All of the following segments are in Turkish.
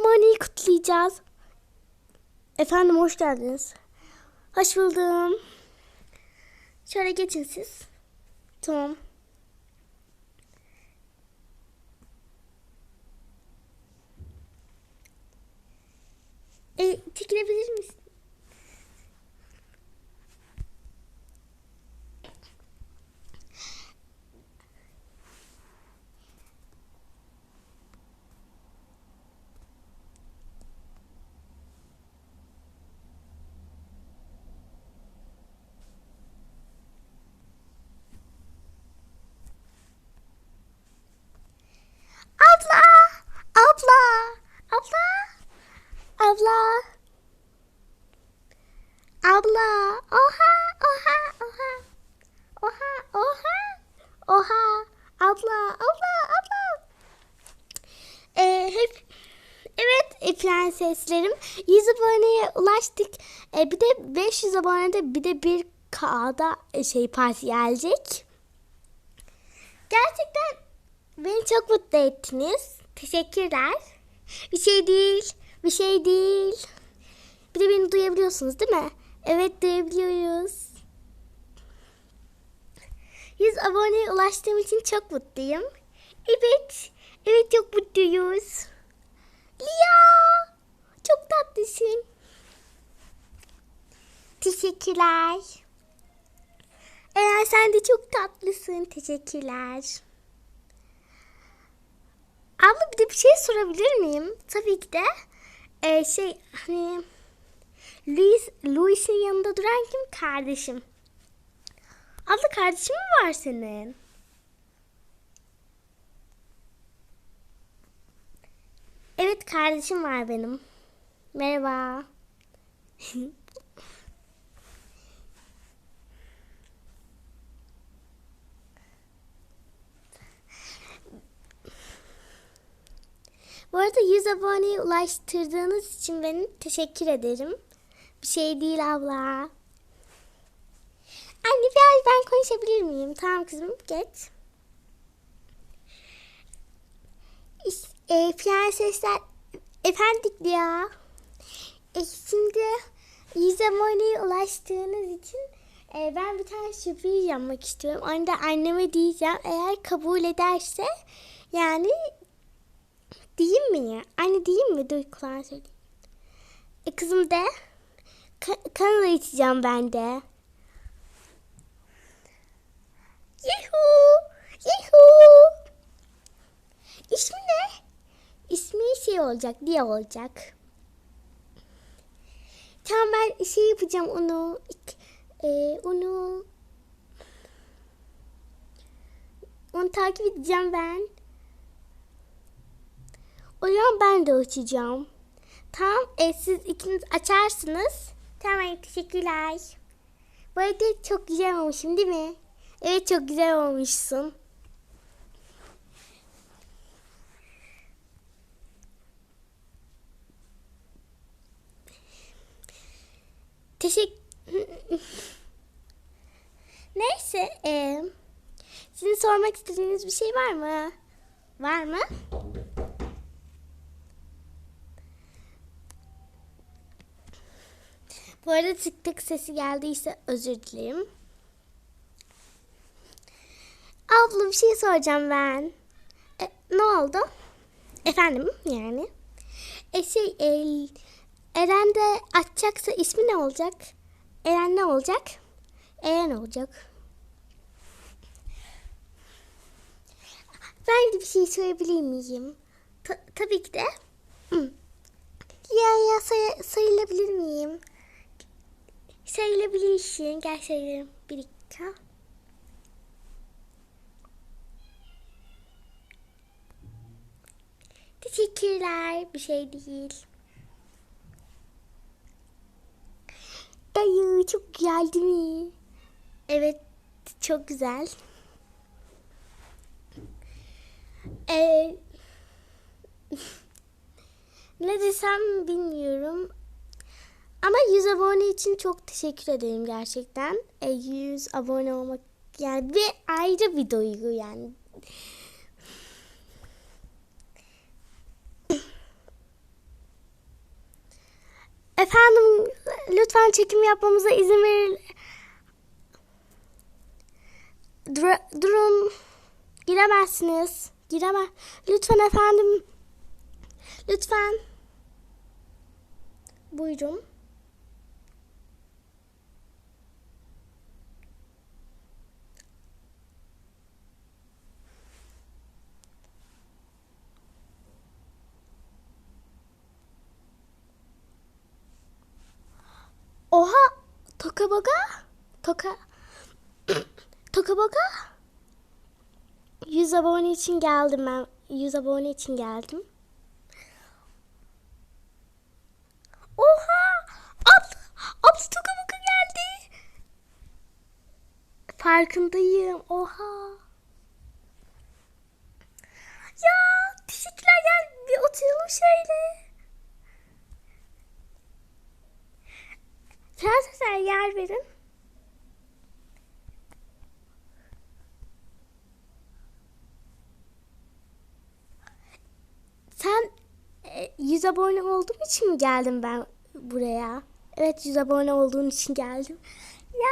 aboneyi kutlayacağız. Efendim hoş geldiniz. Hoş buldum. Şöyle geçin siz. Tamam. E, çekilebilir misin? Abla! Abla! Abla! Abla! Abla! Oha! Oha! Oha! Oha! Oha! Oha! Abla! Abla! Abla! Ee, hep Evet prenseslerim 100 aboneye ulaştık. E, bir de 500 abonede bir de bir K'da e, şey parti gelecek. Gerçekten Beni çok mutlu ettiniz. Teşekkürler. Bir şey değil. Bir şey değil. Bir de beni duyabiliyorsunuz değil mi? Evet duyabiliyoruz. 100 aboneye ulaştığım için çok mutluyum. Evet. Evet çok mutluyuz. Lia. Çok tatlısın. Teşekkürler. Eren sen de çok tatlısın. Teşekkürler. Abla bir de bir şey sorabilir miyim? Tabii ki de. Ee, şey hani Louis, Louis'in yanında duran kim? Kardeşim. Abla kardeşim mi var senin? Evet kardeşim var benim. Merhaba. Bu arada 100 aboneye ulaştırdığınız için beni teşekkür ederim. Bir şey değil abla. Anne biraz ben konuşabilir miyim? Tamam kızım geç. E, prensesler efendik ya. E, şimdi 100 aboneye ulaştığınız için e, ben bir tane sürpriz yapmak istiyorum. Onu da anneme diyeceğim. Eğer kabul ederse yani Diyeyim mi ya? Anne diyeyim mi? Dur kulağına söyleyeyim. E kızım de. Ka- kanala içeceğim ben de. Yuhu! Yuhu! İsmi ne? İsmi şey olacak, diye olacak. Tamam ben şey yapacağım onu. E, onu onu takip edeceğim ben. O zaman ben de açacağım. Tamam, e, siz ikiniz açarsınız. Tamam, teşekkürler. Bu arada çok güzel olmuşum değil mi? Evet, çok güzel olmuşsun. Teşekkür... Neyse, e, sizin sormak istediğiniz bir şey var mı? Var mı? Bu arada tık tık sesi geldiyse özür dilerim. Abla bir şey soracağım ben. E, ne oldu? Efendim yani. E şey e, Eren de açacaksa ismi ne olacak? Eren ne olacak? Eren olacak. Ben de bir şey söyleyebilir miyim? Ta- tabii ki de. Hı. Ya ya say- sayılabilir miyim? Sayılabilirsin. Gel sayalım. Bir dakika. Teşekkürler. Bir şey değil. Dayı çok güzel değil mi? Evet çok güzel. Ee, ne desem bilmiyorum. Ama 100 abone için çok teşekkür ederim gerçekten. E, 100 abone olmak yani bir ayrı bir duygu yani. Efendim lütfen çekim yapmamıza izin verin. Dur- durun. Giremezsiniz. Gireme. Lütfen efendim. Lütfen. Buyurun. Oha! Toka boka? Toka... Toka boka? 100 abone için geldim ben. 100 abone için geldim. Oha! Abla, abla Toka geldi. Farkındayım. Oha! Ya teşekkürler gel bir oturalım şöyle. Prensesler yer verin. Sen e, 100 abone olduğum için mi geldim ben buraya? Evet 100 abone olduğun için geldim. Ya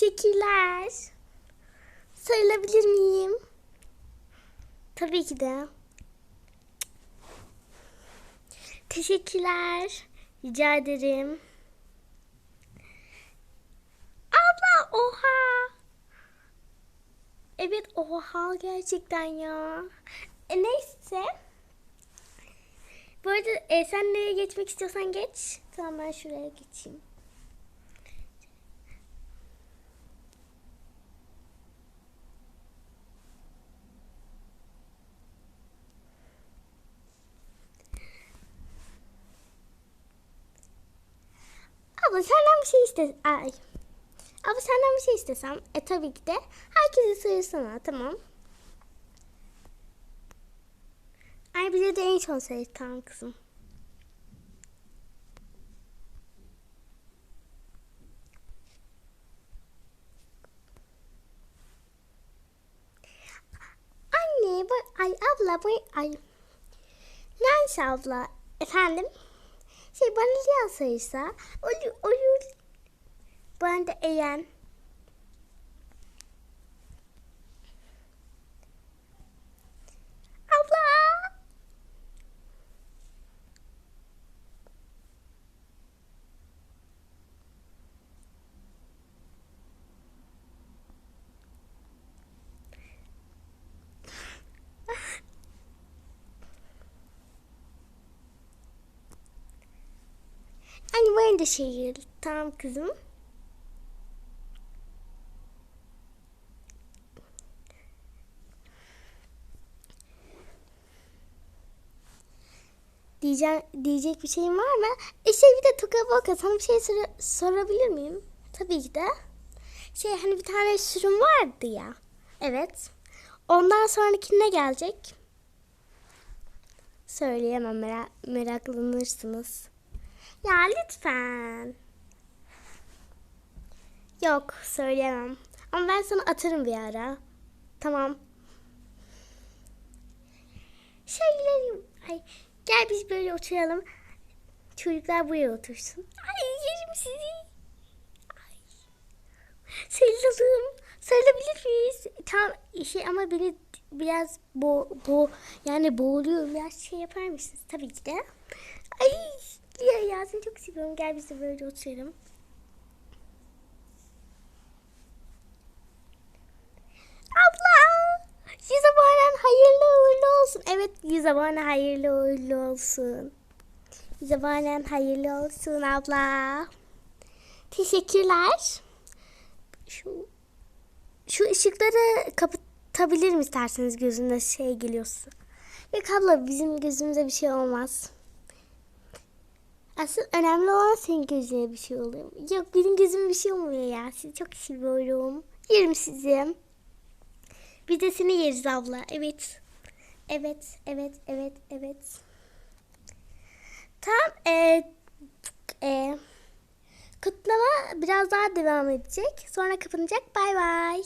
teşekkürler. Sarılabilir miyim? Tabii ki de. Teşekkürler. Rica ederim. Abla oha. Evet oha gerçekten ya. E, neyse. Bu arada e, sen nereye geçmek istiyorsan geç. Tamam ben şuraya geçeyim. Abla senden bir şey iste... Ay. Abla senden bir şey istesem. E tabii ki de. Herkese sayırsana tamam. Ay bize de en son sayı tamam kızım. Anne bu ay abla bu ay Nancy abla efendim şey bana Lia sayırsa olur ben de eğen. Abla! Anne bana da şehir tamam kızım Diyeceğim, diyecek bir şeyin var mı? E şey bir de Toka Boka sana bir şey sor- sorabilir miyim? Tabii ki de. Şey hani bir tane sürüm vardı ya. Evet. Ondan sonraki ne gelecek? Söyleyemem merak, meraklanırsınız. Ya lütfen. Yok söyleyemem. Ama ben sana atarım bir ara. Tamam. Şeylerim. Ay, gel biz böyle oturalım. Çocuklar buraya otursun. Ay yerim sizi. Ay. Sarılalım. Sarılabilir miyiz? Tam şey ama beni biraz bo, bo yani boğuluyorum. Biraz şey yapar mısınız? Tabii ki de. Ay ya, ya seni çok seviyorum. Gel biz de böyle oturalım. Abla! Abonen hayırlı uğurlu olsun. Evet abone hayırlı uğurlu olsun. Abonen hayırlı olsun abla. Teşekkürler. Şu şu ışıkları kapatabilir mi isterseniz gözünde şey geliyorsa. Yok abla bizim gözümüze bir şey olmaz. Asıl önemli olan senin gözüne bir şey oluyor. Yok benim gözüme bir şey olmuyor ya. Sizi çok seviyorum. Yerim sizi. Biz de seni yeriz abla. Evet. Evet, evet, evet, evet. Tam e, e, kutlama biraz daha devam edecek. Sonra kapanacak. Bay bay.